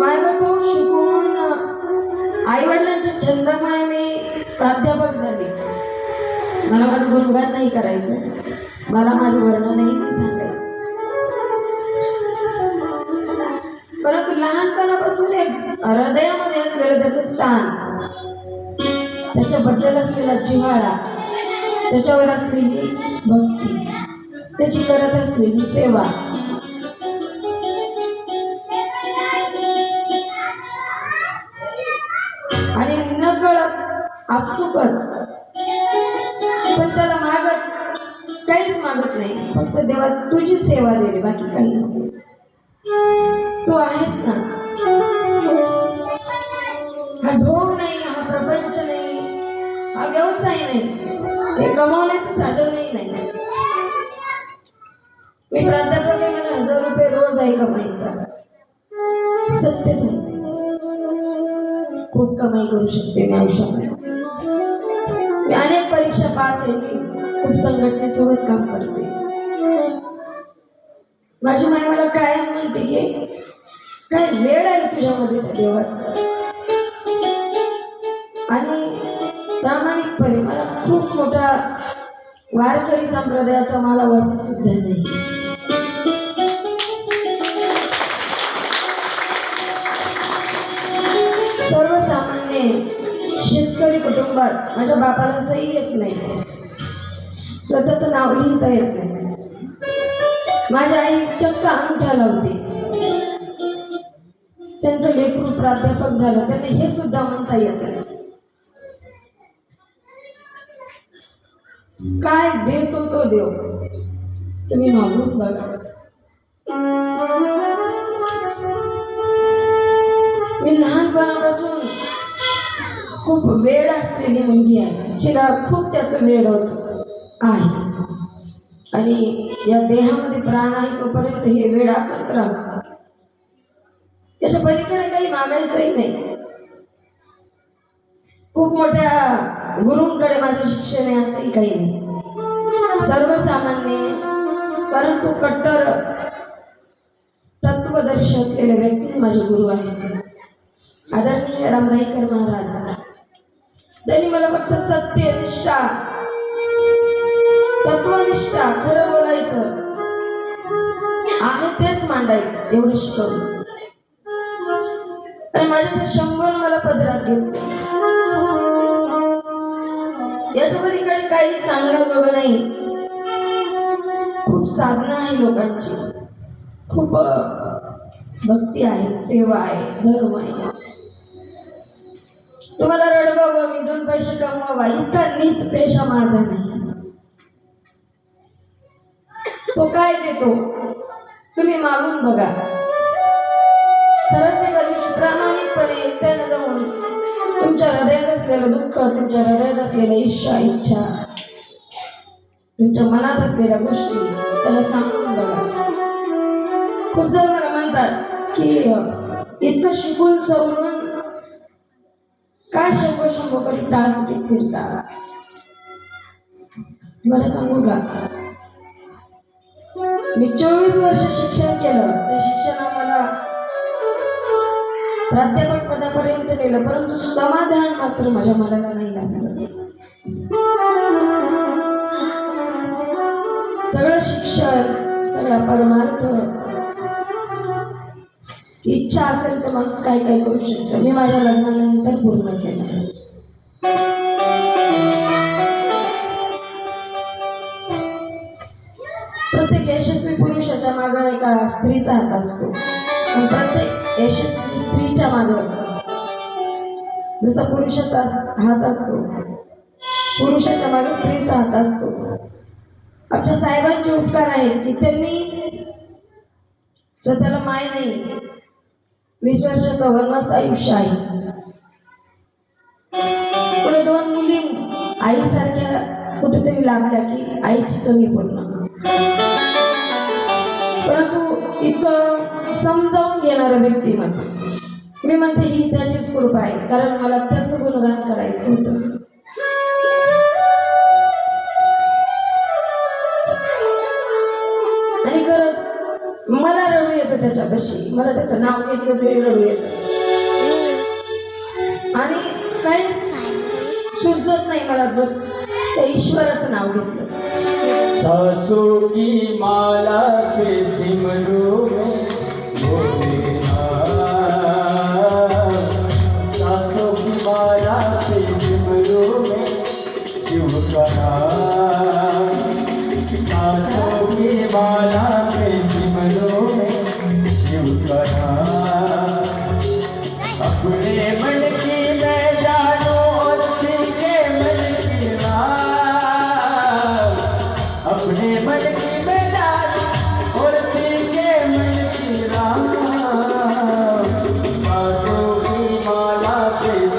माय बापू शिकून आई वडिलांच्या छंदामुळे मी प्राध्यापक झाले. मला माझं गुणगान नाही करायचं. मला माझं वर्णनही नाही सांगायचं. परंतु लहानपणापासून एक हृदयामध्ये असलेलं त्याचं स्थान त्याच्याबद्दल असलेला जिव्हाळा त्याच्यावर असलेली भक्ती त्याची करत असलेली सेवा. आणि न कळत आपसुकच. पण त्याला मागत काहीच मागत नाही. फक्त देवा तुझी सेवा दे रे बाकी काही तू आहेस ना? हा ढोंग नाही हा प्रपंच नाही हा व्यवसाय नाही. हे कमावण्याचं साधनही नाही. रुपये रोज आहे कमाईचा सत्य. सांगते खूप कमाई करू शकते मी आयुष्यामध्ये. मी अनेक परीक्षा पास आहे मी. खूप संघटनेसोबत काम करते. माझी माय मला काय म्हणते की काय वेळ आहे तुझ्यामध्ये त्या देवाचा? आणि प्रामाणिकपणे मला खूप मोठा वारकरी संप्रदायाचा मला वसा सुद्धा नाही सर्वसामान्य शेतकरी कुटुंबात माझ्या बापाला सही येत नाही. स्वतःचं नाव लिहिता येत नाही. माझ्या आई चक्क अंगठा लावते. त्यांचं लेकरू प्राध्यापक झालं त्यांना हे सुद्धा म्हणता येत नाही. काय देतो तो देव? तुम्ही मागून बघा. खूप वेळ असलेली मुलगी आहे तिला म्हणजे. खूप त्याचं वेळ होत. आहे. आणि या देहामध्ये प्राण आहे तोपर्यंत हे वेळ असंच राहतो. त्याच्या पलीकडे काही मागायचंही नाही. खूप मोठ्या गुरूंकडे माझं शिक्षण आहे असंही काही नाही. सर्वसामान्य परंतु कट्टर तत्वदर्शी असलेले व्यक्ती माझे गुरु आहेत. आदरणीय रामराईकर महाराज. त्यांनी मला फक्त सत्य निष्ठा तत्वनिष्ठा खरं बोलायचं आहे तेच मांडायचं एवढं शिकवलं आणि माझ्या शंभर मला पदरात घेत याच्या पलीकडे काही सांगण्याजोगं नाही. खूप साधना आहे लोकांची. खूप भक्ती आहे सेवा आहे धर्म आहे. तुम्हाला रडवावं मी दोन पैसे कमवावा इतका नीच पेशा माझा नाही तो काय देतो? तुम्ही मागून बघा. खरंच एका दिवशी प्रामाणिकपणे एकट्यानं जाऊन तुमच्या हृदयात असलेलं दुःख तुमच्या हृदयात असलेल्या इच्छा इच्छा तुमच्या मनात असलेल्या गोष्टी त्याला सांगून बघा. खूप जण मला म्हणतात की इतकं शिकून सवरून काय शंभो शंभो करी टाळकुटीत फिरता? मला सांगू का? मी चोवीस वर्ष शिक्षण केलं. त्या शिक्षणा मला प्राध्यापक पदापर्यंत नेलं परंतु समाधान मात्र माझ्या मनाला नाही लागलं. सगळं शिक्षण सगळा परमार्थ इच्छा असेल तर मग काय काय करू शकतो? मी माझ्या लग्नानंतर पूर्ण केलं. प्रत्येक यशस्वी पुरुषाच्या मागे एका स्त्रीचा हात असतो. प्रत्येक यशस्वी स्त्रीच्या मागे जसा पुरुषाचा हात असतो पुरुषाच्या मागे स्त्रीचा हात असतो. आमच्या साहेबांचे उपकार आहेत की त्यांनी स्वतःला माय नाही वीस वर्षाचा वनवास आयुष्य आहे. पुढे दोन मुली आईसारख्या कुठेतरी लागल्या की आईची कमी पडणं. परंतु इतकं समजावून घेणारं म्हणते. मी म्हणते ही त्याचीच कृपा आहे कारण मला त्याचं गुणगान करायचं होतं. होतं त्याच्यापाशी. मला त्याचं नाव घेतलं तरी रडू येतं आणि काही सुचत नाही मला जो त्या ईश्वराचं नाव घेतलं. सासू की माला 아, 예, 예.